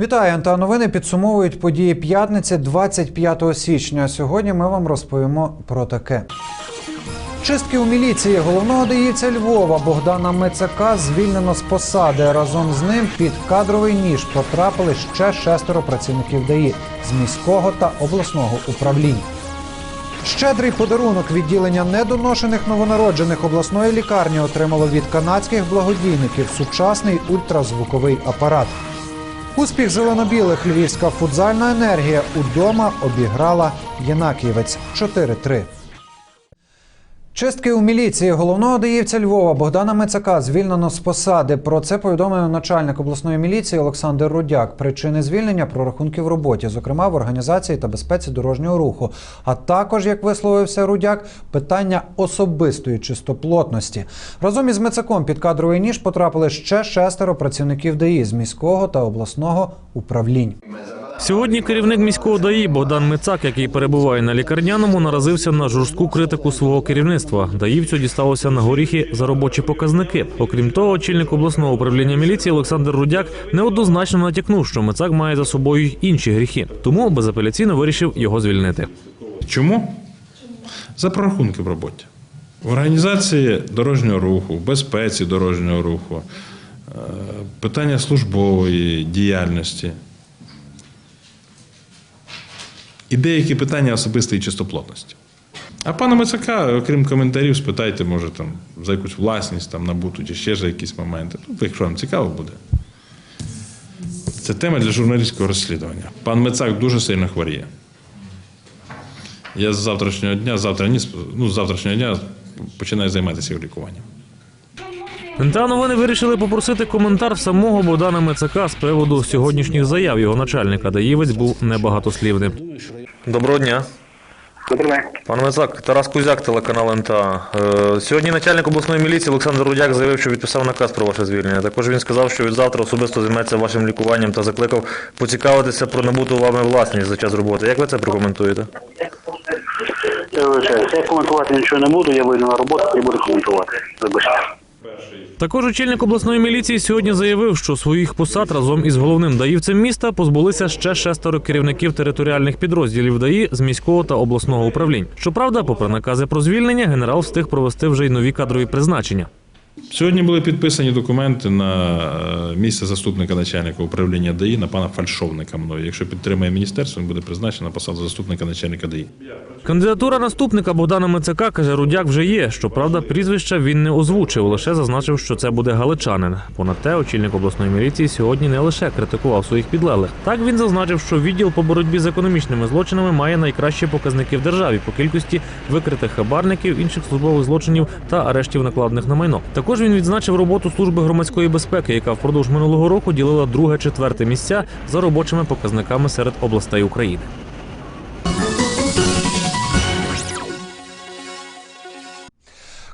Вітаю, НТА новини підсумовують події п'ятниці 25 січня. Сьогодні ми вам розповімо про таке. Чистки у міліції головного даївця Львова Богдана Мицака звільнено з посади. Разом з ним під кадровий ніж потрапили ще шестеро працівників ДАІ з міського та обласного управлінь. Щедрий подарунок відділення недоношених новонароджених обласної лікарні отримало від канадських благодійників сучасний ультразвуковий апарат. Успіх зелено-білих львівська футзальна енергія удома обіграла Єнакієвець 4-3. Чистки у міліції головного даївця Львова Богдана Мицака звільнено з посади. Про це повідомив начальник обласної міліції Олександр Рудяк. Причини звільнення прорахунки в роботі, зокрема в організації та безпеці дорожнього руху. А також, як висловився Рудяк, питання особистої чистоплотності. Разом із Мицаком під кадровий ніж потрапили ще шестеро працівників ДАІ з міського та обласного управлінь. Сьогодні керівник міського ДАІ Богдан Мицак, який перебуває на лікарняному, наразився на жорстку критику свого керівництва. Даївцю дісталося на горіхи за робочі показники. Окрім того, очільник обласного управління міліції Олександр Рудяк неоднозначно натякнув, що Мицак має за собою інші гріхи, тому безапеляційно вирішив його звільнити. Чому? За прорахунки в роботі. В організації дорожнього руху, безпеці дорожнього руху, е, питання службової діяльності. І деякі питання особистої чистоплотності. А пана Мицака, окрім коментарів, спитайте, може, там, за якусь власність там, набуту чи ще за якісь моменти. Ну, якщо вам цікаво буде. Це тема для журналістського розслідування. Пан Мицак дуже сильно хворіє. Я з завтрашнього дня, завтра ні, ну, з завтрашнього дня починаю займатися його лікуванням. НТА новини вирішили попросити коментар самого Богдана Мицака з приводу сьогоднішніх заяв його начальника. Даївець був небагатослівним. Доброго дня. Добрий день. Пан Мицак, Тарас Кузяк, телеканал НТА. Е, Сьогодні начальник обласної міліції Олександр Рудяк заявив, що відписав наказ про ваше звільнення. Також він сказав, що від завтра особисто займеться вашим лікуванням та закликав поцікавитися про набуту вами власність за час роботи. Як ви це прокоментуєте? Я. Я коментувати нічого не буду, я вийду на роботу і буду коментувати. Вибачте. Також очільник обласної міліції сьогодні заявив, що своїх посад разом із головним даївцем міста позбулися ще шестеро керівників територіальних підрозділів ДАІ з міського та обласного управлінь. Щоправда, попри накази про звільнення, генерал встиг провести вже й нові кадрові призначення. Сьогодні були підписані документи на е, місце заступника начальника управління ДАІ на пана Фальшовника мною. Якщо підтримає міністерство, він буде призначений на посаду заступника начальника ДАІ. Кандидатура наступника Богдана Мицака, каже Рудяк, вже є. Щоправда, прізвища він не озвучив, лише зазначив, що це буде галичанин. Понад те, очільник обласної міліції сьогодні не лише критикував своїх підлеглих. Так він зазначив, що відділ по боротьбі з економічними злочинами має найкращі показники в державі по кількості викритих хабарників, інших службових злочинів та арештів накладених на майно. Також він відзначив роботу служби громадської безпеки, яка впродовж минулого року ділила друге-четверте місця за робочими показниками серед областей України.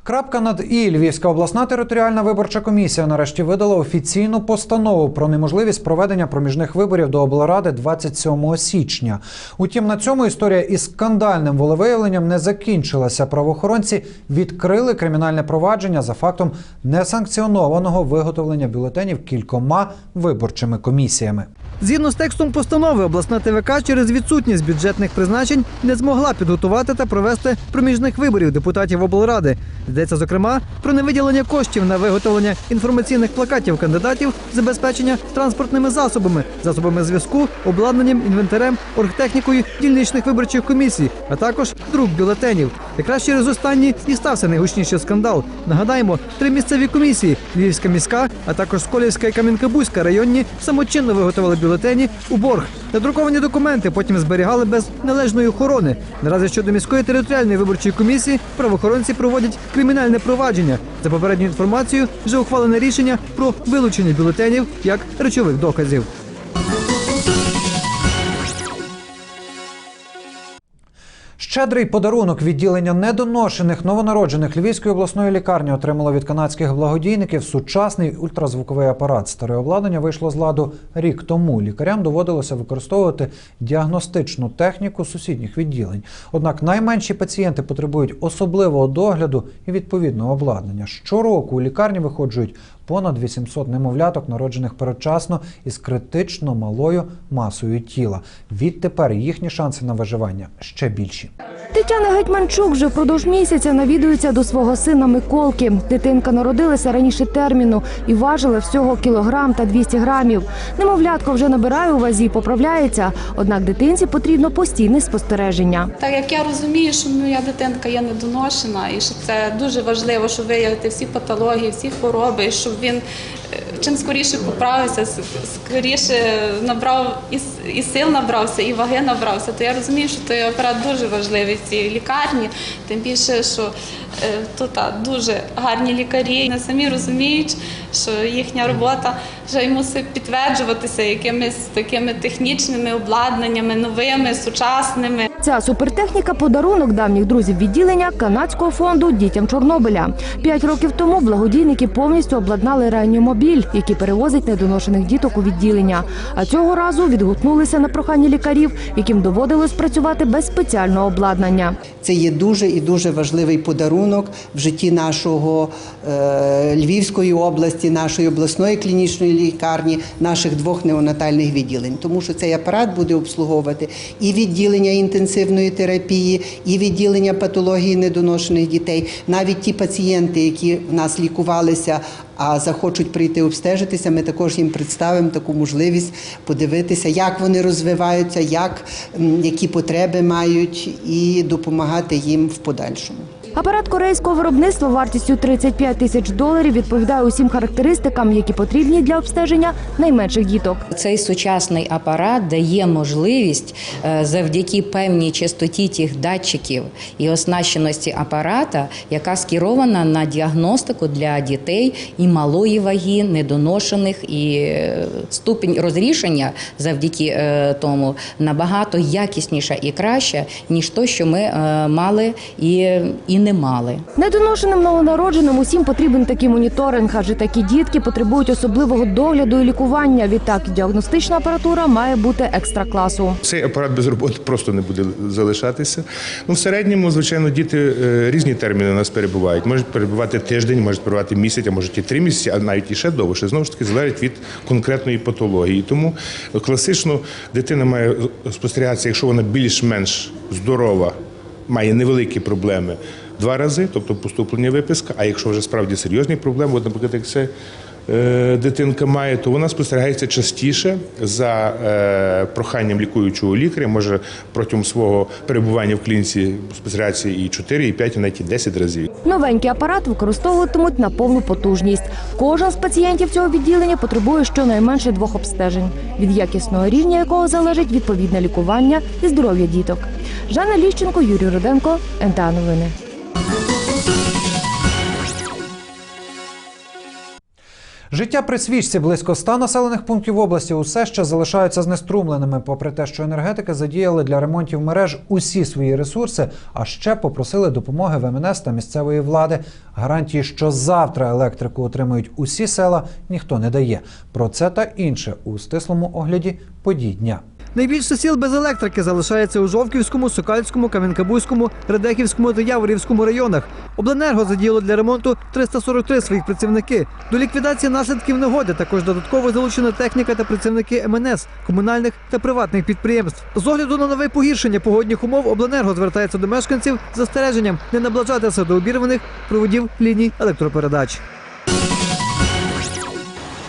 Крапка над і Львівська обласна територіальна виборча комісія нарешті видала офіційну постанову про неможливість проведення проміжних виборів до облради 27 січня. Утім, на цьому історія із скандальним волевиявленням не закінчилася. Правоохоронці відкрили кримінальне провадження за фактом несанкціонованого виготовлення бюлетенів кількома виборчими комісіями. Згідно з текстом постанови, обласна ТВК через відсутність бюджетних призначень не змогла підготувати та провести проміжних виборів депутатів облради. Йдеться зокрема про невиділення коштів на виготовлення інформаційних плакатів кандидатів, забезпечення транспортними засобами, засобами зв'язку, обладнанням, інвентарем, оргтехнікою дільничних виборчих комісій, а також друк бюлетенів. Якраз через останні і стався найгучніший скандал. Нагадаємо, три місцеві комісії Львівська міська, а також Сколівська і Кам'янка-Бузька районні самочинно виготовили бюлетені у борг. Надруковані документи потім зберігали без належної охорони. Наразі щодо міської територіальної виборчої комісії правоохоронці проводять кримінальне провадження. За попередньою інформацією, вже ухвалене рішення про вилучення бюлетенів як речових доказів. Щедрий подарунок відділення недоношених новонароджених Львівської обласної лікарні отримало від канадських благодійників сучасний ультразвуковий апарат. Старе обладнання вийшло з ладу рік тому. Лікарям доводилося використовувати діагностичну техніку сусідніх відділень. Однак найменші пацієнти потребують особливого догляду і відповідного обладнання. Щороку у лікарні виходжують понад 800 немовляток, народжених передчасно із критично малою масою тіла. Відтепер їхні шанси на виживання ще більші. Тетяна Гетьманчук вже впродовж місяця навідується до свого сина Миколки. Дитинка народилася раніше терміну і важила всього кілограм та 200 грамів. Немовлятко вже набирає у вазі, поправляється. Однак дитинці потрібно постійне спостереження. Так як я розумію, що моя дитинка є недоношена, і що це дуже важливо, щоб виявити всі патології, всі хвороби, і щоб він е, чим скоріше поправився, скоріше набрав і, і сил набрався, і ваги набрався, то я розумію, що той апарат дуже важливий в цій лікарні. Тим більше, що е, тут дуже гарні лікарі. Вони самі розуміють, що їхня робота вже й мусить підтверджуватися якимись такими технічними обладнаннями, новими, сучасними. Ця супертехніка подарунок давніх друзів відділення канадського фонду дітям Чорнобиля. П'ять років тому благодійники повністю обладнали реанімобіль, який перевозить недоношених діток у відділення. А цього разу відгукнулися на прохання лікарів, яким доводилось працювати без спеціального обладнання. Це є дуже і дуже важливий подарунок в житті нашого е, Львівської області, нашої обласної клінічної лікарні, наших двох неонатальних відділень, тому що цей апарат буде обслуговувати і відділення інтенсивної терапії, і відділення патології недоношених дітей. Навіть ті пацієнти, які в нас лікувалися. А захочуть прийти обстежитися, ми також їм представимо таку можливість подивитися, як вони розвиваються, як, які потреби мають, і допомагати їм в подальшому. Апарат корейського виробництва вартістю 35 тисяч доларів відповідає усім характеристикам, які потрібні для обстеження найменших діток. Цей сучасний апарат дає можливість е, завдяки певній частоті тих датчиків і оснащеності апарата, яка скерована на діагностику для дітей і малої ваги, недоношених, і е, ступінь розрішення завдяки е, тому набагато якісніша і краща, ніж то, що ми мали і, і не мали. Недоношеним новонародженим усім потрібен такий моніторинг, адже такі дітки потребують особливого догляду і лікування. Відтак, діагностична апаратура має бути екстра класу. Цей апарат без роботи просто не буде залишатися. Ну, в середньому, звичайно, діти е, різні терміни у нас перебувають. Можуть перебувати тиждень, можуть перебувати місяць, а можуть і три місяці, а навіть і ще довше. Знову ж таки, залежить від конкретної патології. Тому класично дитина має спостерігатися, якщо вона більш-менш здорова, має невеликі проблеми. Два рази, тобто поступлення виписка. А якщо вже справді серйозні проблеми, от, наприклад, як це е, дитинка має, то вона спостерігається частіше за е, проханням лікуючого лікаря. Може протягом свого перебування в клініці спостерігатися і 4, і 5, і навіть і 10 разів. Новенький апарат використовуватимуть на повну потужність. Кожен з пацієнтів цього відділення потребує щонайменше двох обстежень, від якісного рівня якого залежить відповідне лікування і здоров'я діток. Жанна Ліщенко, Юрій Руденко, НТА Новини. Життя при свічці близько ста населених пунктів області усе ще залишаються знеструмленими, попри те, що енергетики задіяли для ремонтів мереж усі свої ресурси, а ще попросили допомоги в МНС та місцевої влади. Гарантії, що завтра електрику отримують усі села, ніхто не дає. Про це та інше у стислому огляді подій дня. Найбільше сіл без електрики залишається у Жовківському, Сокальському, Кам'янкабузькому, Радехівському та Яворівському районах. Обленерго задіяло для ремонту 343 своїх працівники. До ліквідації наслідків негоди також додатково залучена техніка та працівники МНС, комунальних та приватних підприємств. З огляду на нове погіршення погодних умов Обленерго звертається до мешканців з застереженням не наближатися до обірваних проводів ліній електропередач.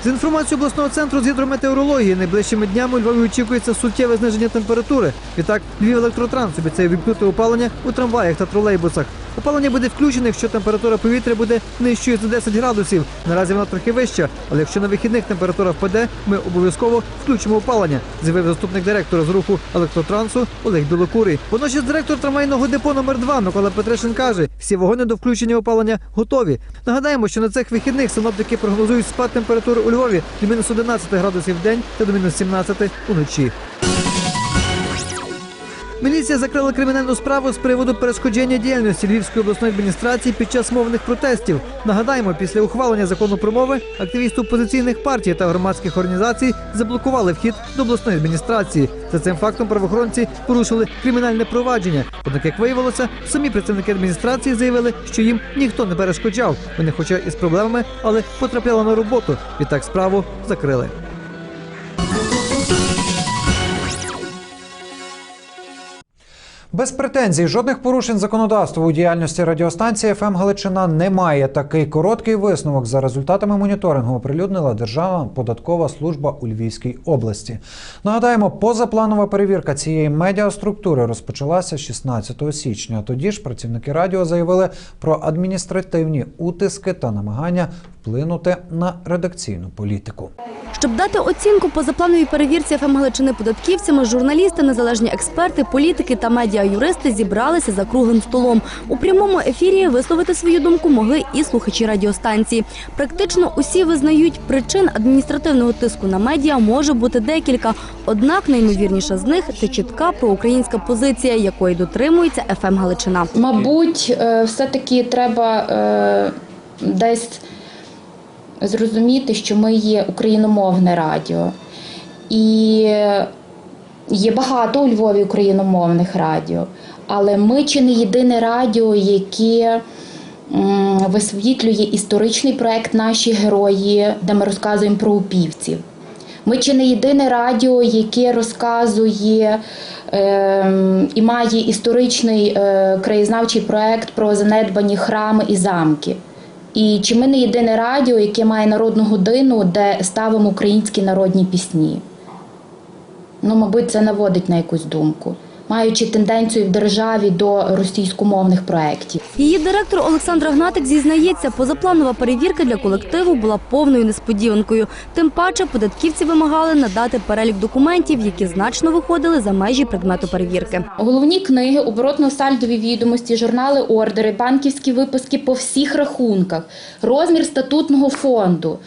З інформацією обласного центру з гідрометеорології найближчими днями у Львові очікується суттєве зниження температури. Відтак Львів електротранс обіцяє відкрити опалення у трамваях та тролейбусах. Опалення буде включене, якщо температура повітря буде нижчою за 10 градусів. Наразі вона трохи вища, але якщо на вихідних температура впаде, ми обов'язково включимо опалення, заявив заступник директора з руху електротрансу Олег Білокурий. Водночас директор трамвайного депо номер 2 Микола Петришин каже, всі вагони до включення опалення готові. Нагадаємо, що на цих вихідних синоптики прогнозують спад температури у Львові до мінус 11 градусів в день та до мінус 17 уночі. Міліція закрила кримінальну справу з приводу перешкодження діяльності Львівської обласної адміністрації під час мовних протестів. Нагадаємо, після ухвалення закону про мови активісти опозиційних партій та громадських організацій заблокували вхід до обласної адміністрації. За цим фактом правоохоронці порушили кримінальне провадження. Однак, як виявилося, самі працівники адміністрації заявили, що їм ніхто не перешкоджав. Вони, хоча і з проблемами, але потрапляли на роботу. Відтак справу закрили. Без претензій, жодних порушень законодавства у діяльності радіостанції ФМ Галичина немає. Такий короткий висновок за результатами моніторингу оприлюднила Державна податкова служба у Львівській області. Нагадаємо, позапланова перевірка цієї медіаструктури розпочалася 16 січня. Тоді ж працівники радіо заявили про адміністративні утиски та намагання вплинути на редакційну політику. Щоб дати оцінку позаплановій перевірці ФМ Галичини податківцями, журналісти, незалежні експерти, політики та медіа-юристи зібралися за круглим столом. У прямому ефірі висловити свою думку могли і слухачі радіостанції. Практично усі визнають, причин адміністративного тиску на медіа може бути декілька. Однак найімовірніша з них це чітка проукраїнська позиція, якої дотримується ФМ Галичина. Мабуть, е, все-таки треба е, десь зрозуміти, що ми є україномовне радіо. І є багато у Львові україномовних радіо, але ми чи не єдине радіо, яке висвітлює історичний проект Наші герої, де ми розказуємо про упівців. Ми чи не єдине радіо, яке розказує е, і має історичний е, краєзнавчий проект про занедбані храми і замки. І чи ми не єдине радіо, яке має народну годину, де ставимо українські народні пісні? Ну, мабуть, це наводить на якусь думку, маючи тенденцію в державі до російськомовних проєктів. Її директор Олександра Гнатик зізнається, позапланова перевірка для колективу була повною несподіванкою. Тим паче податківці вимагали надати перелік документів, які значно виходили за межі предмету перевірки. Головні книги, оборотно-сальдові відомості, журнали ордери, банківські виписки по всіх рахунках, розмір статутного фонду,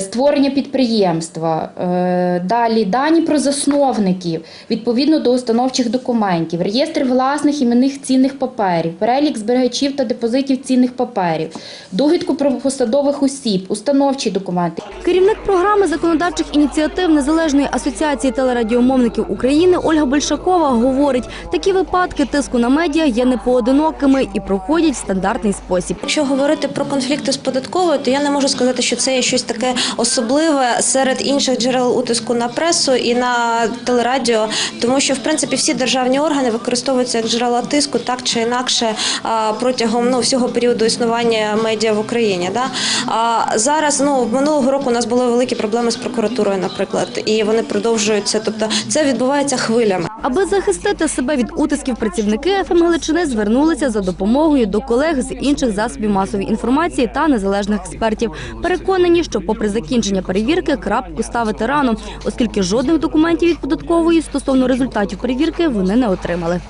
створення підприємства, е, далі дані про засновників відповідно до установчих документів, реєстр власних іменних цінних паперів, перелік зберігачів та депозитів цінних паперів, довідку про посадових осіб, установчі документи. Керівник програми законодавчих ініціатив Незалежної асоціації телерадіомовників України Ольга Большакова говорить, такі випадки тиску на медіа є непоодинокими і проходять в стандартний спосіб. Якщо говорити про конфлікти з податковою, то я не можу сказати, що це є щось таке особливе серед інших джерел утиску на пресу і на телерадіо, тому що в принципі всі державні органи використовуються як джерела тиску, так чи інакше протягом ну всього періоду існування медіа в Україні. Да? А зараз ну минулого року у нас були великі проблеми з прокуратурою, наприклад, і вони продовжуються. Тобто це відбувається хвилями. Аби захистити себе від утисків, працівники ФМ Галичини звернулися за допомогою до колег з інших засобів масової інформації та незалежних експертів. Переконані, що попри закінчення перевірки крапку ставити рано, оскільки жодних документів від податкової стосовно результатів перевірки вони не отримали.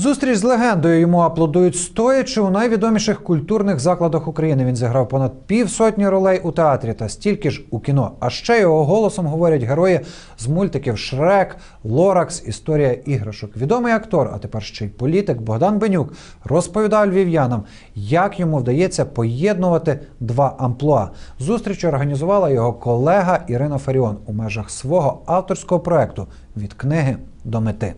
Зустріч з легендою йому аплодують стоячи у найвідоміших культурних закладах України. Він зіграв понад півсотні ролей у театрі та стільки ж у кіно. А ще його голосом говорять герої з мультиків Шрек, Лоракс, Історія іграшок. Відомий актор, а тепер ще й політик Богдан Бенюк розповідав львів'янам, як йому вдається поєднувати два амплуа. Зустріч організувала його колега Ірина Фаріон у межах свого авторського проекту від книги до мети.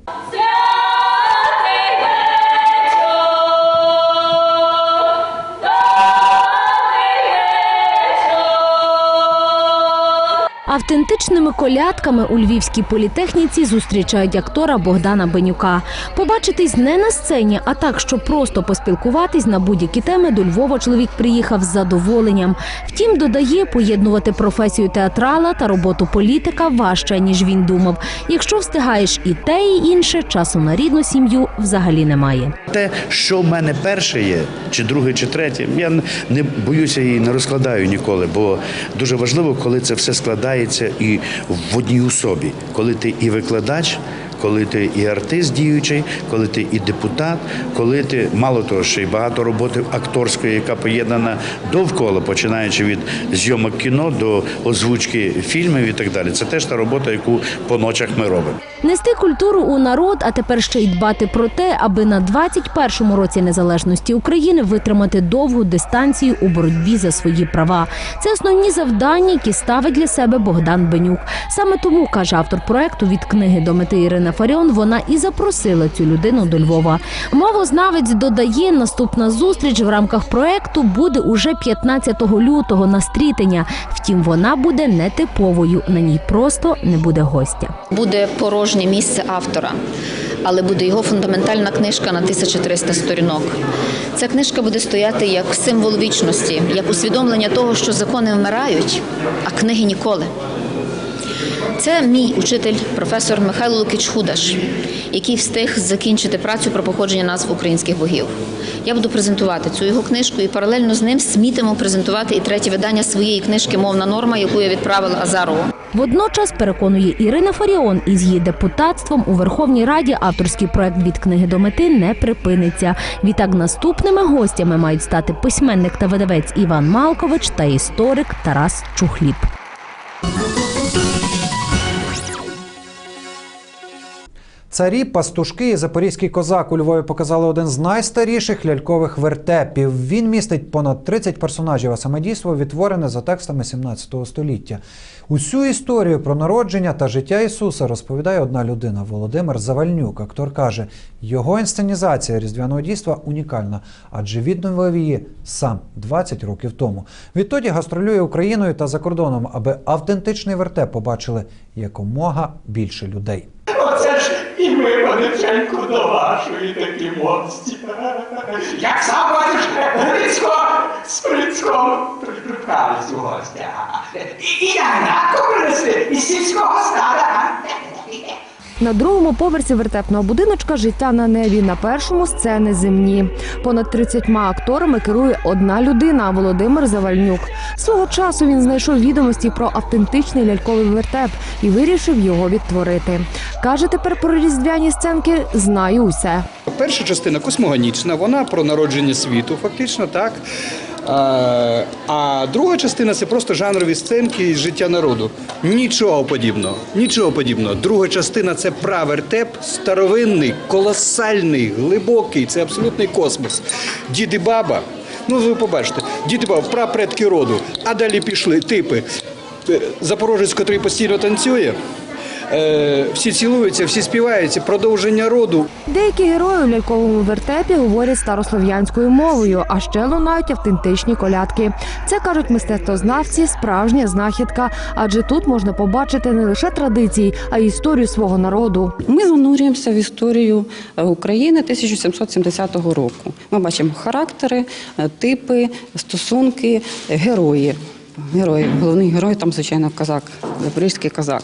Автентичними колядками у львівській політехніці зустрічають актора Богдана Бенюка. Побачитись не на сцені, а так, щоб просто поспілкуватись на будь-які теми до Львова чоловік приїхав з задоволенням. Втім, додає, поєднувати професію театрала та роботу політика важче, ніж він думав. Якщо встигаєш і те, і інше, часу на рідну сім'ю взагалі немає. Те, що в мене перше є, чи друге, чи третє, я не- боюся і не розкладаю ніколи, бо дуже важливо, коли це все складається і в одній особі, коли ти і викладач. Коли ти і артист діючий, коли ти і депутат, коли ти мало того, ще й багато роботи акторської, яка поєднана довкола, починаючи від зйомок кіно до озвучки фільмів і так далі. Це теж та робота, яку по ночах ми робимо. Нести культуру у народ, а тепер ще й дбати про те, аби на 21-му році незалежності України витримати довгу дистанцію у боротьбі за свої права. Це основні завдання, які ставить для себе Богдан Бенюк. Саме тому каже автор проекту від книги до мети Ірина Фаріон. Вона і запросила цю людину до Львова. Мовознавець додає, наступна зустріч в рамках проекту буде уже 15 лютого на стрітення. Втім, вона буде нетиповою. На ній просто не буде гостя. Буде порожнє місце автора, але буде його фундаментальна книжка на 1300 сторінок. Ця книжка буде стояти як символ вічності, як усвідомлення того, що закони вмирають, а книги ніколи. Це мій учитель, професор Михайло Лукіч Худаш, який встиг закінчити працю про походження назв українських богів. Я буду презентувати цю його книжку і паралельно з ним смітимо презентувати і третє видання своєї книжки Мовна норма, яку я відправила Азарову. Водночас переконує Ірина Фаріон із її депутатством у Верховній Раді авторський проект від книги до мети не припиниться. Відтак наступними гостями мають стати письменник та видавець Іван Малкович та історик Тарас Чухліб. Царі, пастушки і запорізький козак у Львові показали один з найстаріших лялькових вертепів. Він містить понад 30 персонажів, а саме дійство відтворене за текстами 17 століття. Усю історію про народження та життя Ісуса розповідає одна людина Володимир Завальнюк. Актор каже, його інсценізація різдвяного дійства унікальна, адже відновив її сам 20 років тому. Відтоді гастролює Україною та за кордоном, аби автентичний вертеп побачили якомога більше людей. Ми, Валерченко, до вашої такі мості. Як сам бачиш, Грицько з Грицьком приправились у гостя. І я раку принесли із сільського стада. На другому поверсі вертепного будиночка життя на небі, на першому сцени земні. Понад 30 акторами керує одна людина Володимир Завальнюк. Свого часу він знайшов відомості про автентичний ляльковий вертеп і вирішив його відтворити. Каже, тепер про різдвяні сценки знаю усе. Перша частина космогонічна, вона про народження світу, фактично так. А, друга частина це просто жанрові сценки із життя народу. Нічого подібного. Нічого подібного. Друга частина це правертеп, старовинний, колосальний, глибокий. Це абсолютний космос. Дід і баба. Ну, ви побачите, дід і баба, прапредки роду. А далі пішли типи. Е, Запорожець, котрий постійно танцює. Е, всі цілуються, всі співаються, продовження роду. Деякі герої у ляльковому вертепі говорять старослов'янською мовою, а ще лунають автентичні колядки. Це кажуть мистецтвознавці, справжня знахідка, адже тут можна побачити не лише традиції, а й історію свого народу. Ми занурюємося в історію е, України 1770 року. Ми бачимо характери, е, типи, стосунки, герої. Герої, головний герой там, звичайно, казак, запорізький казак.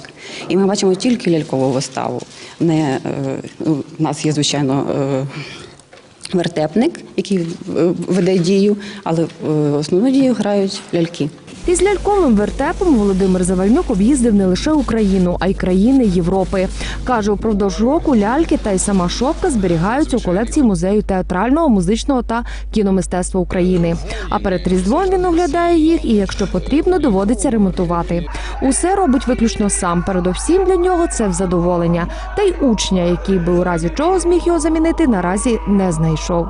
І ми бачимо тільки лялькову виставу. Не, е, ну, у нас є, звичайно, е, вертепник, який е, веде дію, але основну дію грають ляльки. Із ляльковим вертепом Володимир Завальнюк об'їздив не лише Україну, а й країни Європи. Каже, упродовж року ляльки та й сама шовка зберігаються у колекції музею театрального, музичного та кіномистецтва України. А перед різдвом він оглядає їх і, якщо потрібно, доводиться ремонтувати. Усе робить виключно сам. Передовсім для нього це в задоволення. Та й учня, який би у разі чого зміг його замінити, наразі не знайшов.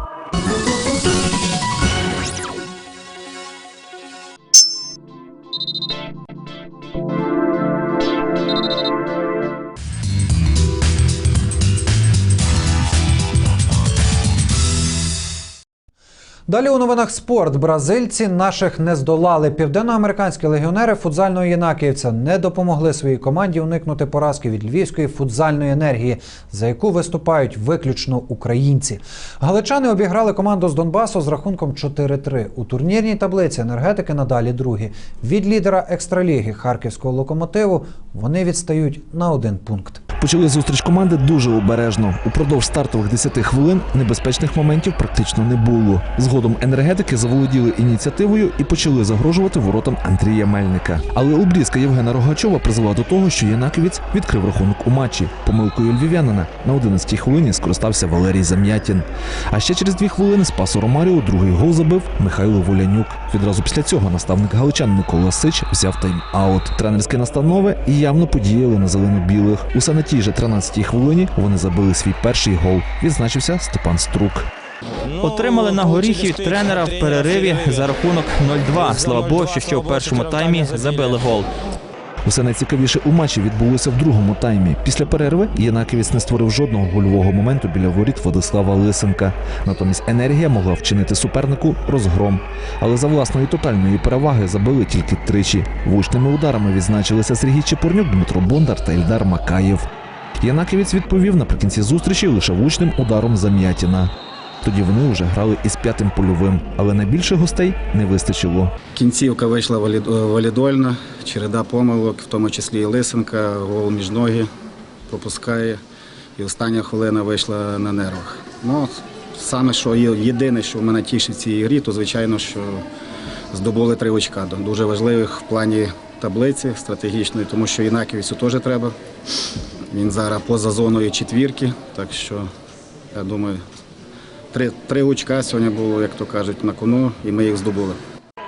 Далі у новинах спорт. Бразильці наших не здолали. Південноамериканські легіонери футзального єнакіївця не допомогли своїй команді уникнути поразки від львівської футзальної енергії, за яку виступають виключно українці. Галичани обіграли команду з Донбасу з рахунком 4-3. У турнірній таблиці енергетики надалі другі. Від лідера екстраліги харківського локомотиву вони відстають на один пункт. Почали зустріч команди дуже обережно. Упродовж стартових 10 хвилин небезпечних моментів практично не було. Згодом енергетики заволоділи ініціативою і почали загрожувати воротам Андрія Мельника. Але обрізка Євгена Рогачова призвела до того, що Янаківець відкрив рахунок у матчі. Помилкою львів'янина на 11-й хвилині скористався Валерій Зам'ятін. А ще через дві хвилини з пасу Ромаріо другий гол забив Михайло Волянюк. Відразу після цього наставник галичан Микола Сич взяв тайм-аут. Тренерські настанови явно подіяли на зелено-білих. Усе на тій же 13-й хвилині вони забили свій перший гол. Відзначився Степан Струк. Отримали на горіхі від тренера в перериві за рахунок 0-2. Слава Богу, що ще у першому таймі забили гол. Усе найцікавіше у матчі відбулося в другому таймі. Після перерви Янаківець не створив жодного гольового моменту біля воріт Владислава Лисенка. Натомість енергія могла вчинити супернику розгром. Але за власної тотальної переваги забили тільки тричі. Влучними ударами відзначилися Сергій Чепурнюк, Дмитро Бондар та Ільдар Макаєв. Янаківець відповів наприкінці зустрічі лише влучним ударом Зам'ятіна. Тоді вони вже грали із п'ятим польовим, але найбільше гостей не вистачило. Кінцівка вийшла валідольна, череда помилок, в тому числі і Лисенка, гол між ноги пропускає. І остання хвилина вийшла на нервах. Ну, саме що єдине, що в мене тішить в цій грі, то звичайно, що здобули три очка. Дуже важливих в плані таблиці стратегічної, тому що Інаківцю теж треба. Він зараз поза зоною четвірки, так що я думаю, три, три очка сьогодні було, як то кажуть, на кону, і ми їх здобули.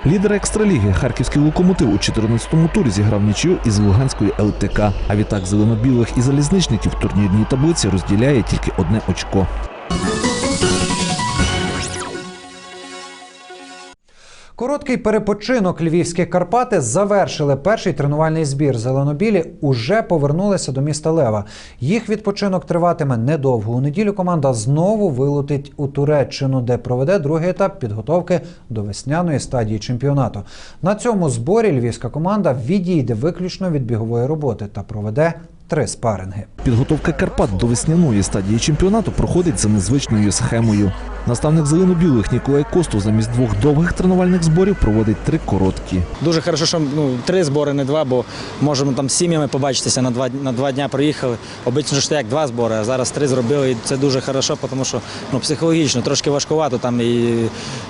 Лідер екстраліги харківський локомотив у 14-му турі зіграв нічию із Луганською ЛТК. А відтак зеленобілих і залізничників в турнірній таблиці розділяє тільки одне очко. Короткий перепочинок львівські Карпати завершили перший тренувальний збір. Зеленобілі уже повернулися до міста Лева. Їх відпочинок триватиме недовго. У неділю команда знову вилетить у Туреччину, де проведе другий етап підготовки до весняної стадії чемпіонату. На цьому зборі львівська команда відійде виключно від бігової роботи та проведе три спаринги. Підготовка Карпат до весняної стадії чемпіонату проходить за незвичною схемою. Наставник зеленобілих Ніколай Косту замість двох довгих тренувальних зборів проводить три короткі. Дуже хорошо, що ну, три збори, не два, бо можемо там з сім'ями побачитися на два, на два дня приїхали. Обично ж як два збори, а зараз три зробили. І це дуже хорошо, тому що ну, психологічно трошки важкувато. Там і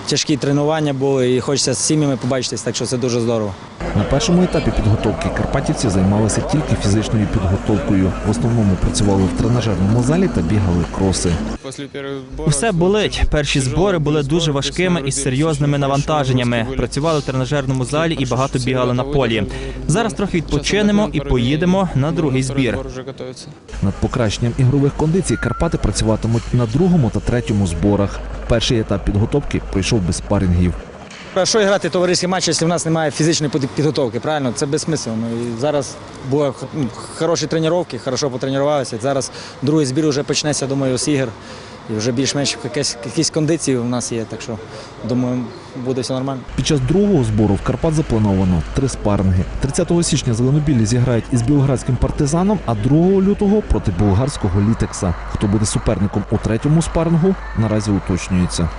тяжкі тренування були, і хочеться з сім'ями побачитись, так що це дуже здорово. На першому етапі підготовки карпатівці займалися тільки фізичною підготовкою. В основному працювали в тренажерному залі та бігали кроси. Усе болить. Перші збори були дуже важкими і серйозними навантаженнями. Працювали в тренажерному залі і багато бігали на полі. Зараз трохи відпочинемо і поїдемо на другий збір. Над покращенням ігрових кондицій Карпати працюватимуть на другому та третьому зборах. Перший етап підготовки пройшов без спарингів. Що грати товариський матч, якщо в нас немає фізичної підготовки, правильно? Це безсмислено. І зараз були ну, хороші тренування, хорошо потренувалися. Зараз другий збір вже почнеться, думаю, з ігор. І вже більш-менш якісь, якісь кондиції у нас є, так що думаю, буде все нормально. Під час другого збору в Карпат заплановано три спаринги. 30 січня зеленобілі зіграють із білоградським партизаном, а 2 лютого проти болгарського літекса. Хто буде суперником у третьому спарингу, наразі уточнюється.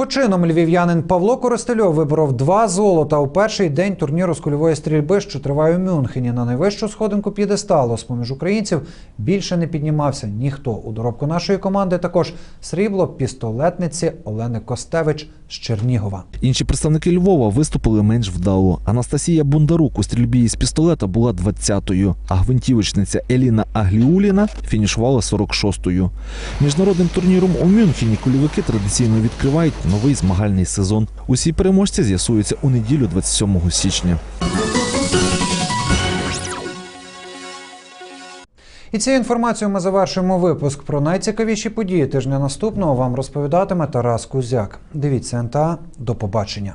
З почином львів'янин Павло Коростельов виборов два золота у перший день турніру з кульової стрільби, що триває у Мюнхені. На найвищу сходинку п'єдесталу з поміж українців більше не піднімався ніхто. У доробку нашої команди також срібло пістолетниці Олени Костевич з Чернігова. Інші представники Львова виступили менш вдало. Анастасія Бондарук у стрільбі із пістолета була 20-ю, а гвинтівочниця Еліна Агліуліна фінішувала 46-ю. Міжнародним турніром у Мюнхені кульовики традиційно відкривають новий змагальний сезон. Усі переможці з'ясуються у неділю 27 січня. І цією інформацією ми завершуємо випуск про найцікавіші події тижня наступного. Вам розповідатиме Тарас Кузяк. Дивіться НТА. До побачення.